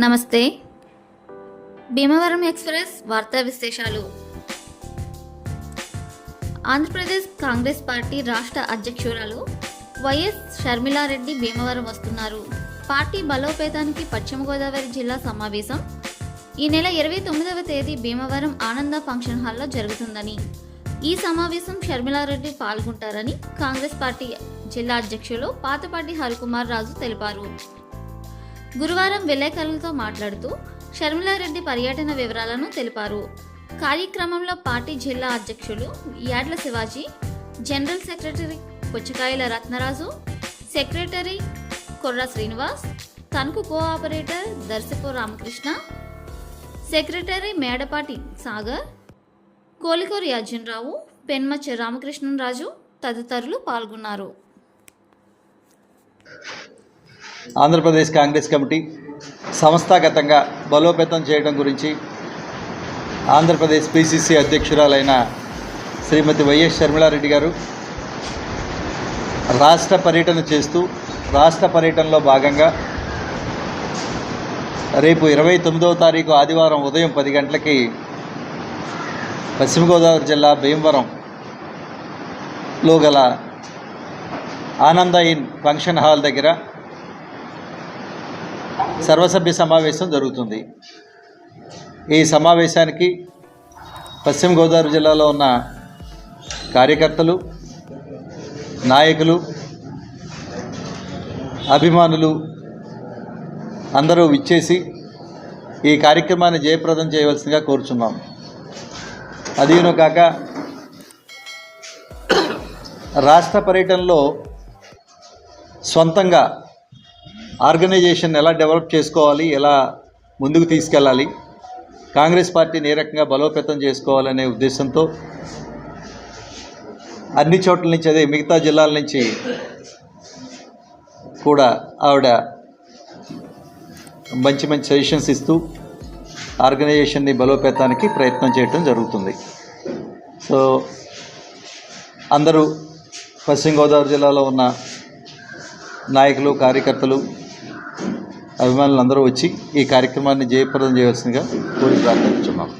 నమస్తే. భీమవరం ఎక్స్ప్రెస్ వార్తా విశేషాలు. ఆంధ్రప్రదేశ్ కాంగ్రెస్ పార్టీ రాష్ట్ర అధ్యక్షురాలు వైఎస్ షర్మిలారెడ్డి భీమవరం వస్తున్నారు. పార్టీ బలోపేతానికి పశ్చిమ గోదావరి జిల్లా సమావేశం. ఈ నెల ఇరవై తొమ్మిదవ తేదీ భీమవరం ఆనంద ఫంక్షన్ హాల్లో జరుగుతుందని. ఈ సమావేశం షర్మిలారెడ్డి పాల్గొంటారని కాంగ్రెస్ పార్టీ జిల్లా అధ్యక్షులు పాతపాటి హరికుమార్ రాజు తెలిపారు. గురువారం విలేకరులతో మాట్లాడుతూ షర్మిలారెడ్డి పర్యటన వివరాలను తెలిపారు. కార్యక్రమంలో పార్టీ జిల్లా అధ్యక్షులు యాడ్ల Shivaji general secretary Puchakayala Ratnaraju secretary Korra Srinivas Tanuku cooperator Darshapu Ramakrishna secretary Medapati Sagar Kolikuri Arjunarao Penmachha Ramakrishnaraju తదితరులు పాల్గొన్నారు. ఆంధ్రప్రదేశ్ కాంగ్రెస్ కమిటీ సంస్థాగతంగా బలోపేతం చేయడం గురించి ఆంధ్రప్రదేశ్ పిసిసి అధ్యక్షురాలైన శ్రీమతి వైఎస్ శర్మిళారెడ్డి గారు రాష్ట్ర పర్యటన చేస్తూ రాష్ట్ర పర్యటనలో భాగంగా రేపు ఇరవై తొమ్మిదవ తారీఖు ఆదివారం ఉదయం పది గంటలకి పశ్చిమ గోదావరి జిల్లా భీమవరంలో గల ఆనంద ఇన్ ఫంక్షన్ హాల్ దగ్గర సర్వసభ్య సమావేశం జరుగుతుంది. ఈ సమావేశానికి పశ్చిమ గోదావరి జిల్లాలో ఉన్న కార్యకర్తలు నాయకులు అభిమానులు అందరూ విచ్చేసి ఈ కార్యక్రమాన్ని జయప్రదం చేయవలసిందిగా కోరుచున్నాం. అదీను కాక రాష్ట్ర పర్యటనలో సొంతంగా ఆర్గనైజేషన్ ఎలా డెవలప్ చేసుకోవాలి ఎలా ముందుకు తీసుకెళ్ళాలి కాంగ్రెస్ పార్టీని ఏ రకంగా బలోపేతం చేసుకోవాలనే ఉద్దేశంతో అన్ని చోట్ల నుంచి అదే మిగతా జిల్లాల నుంచి కూడా ఆవిడ మంచి మంచి సజెషన్స్ ఇస్తూ ఆర్గనైజేషన్ని బలోపేతానికి ప్రయత్నం చేయడం జరుగుతుంది. సో అందరూ పశ్చిమ గోదావరి జిల్లాలో ఉన్న నాయకులు కార్యకర్తలు అభిమానులు అందరూ వచ్చి ఈ కార్యక్రమాన్ని జయప్రదం చేయవలసిందిగా కోరి ప్రార్థిస్తున్నాం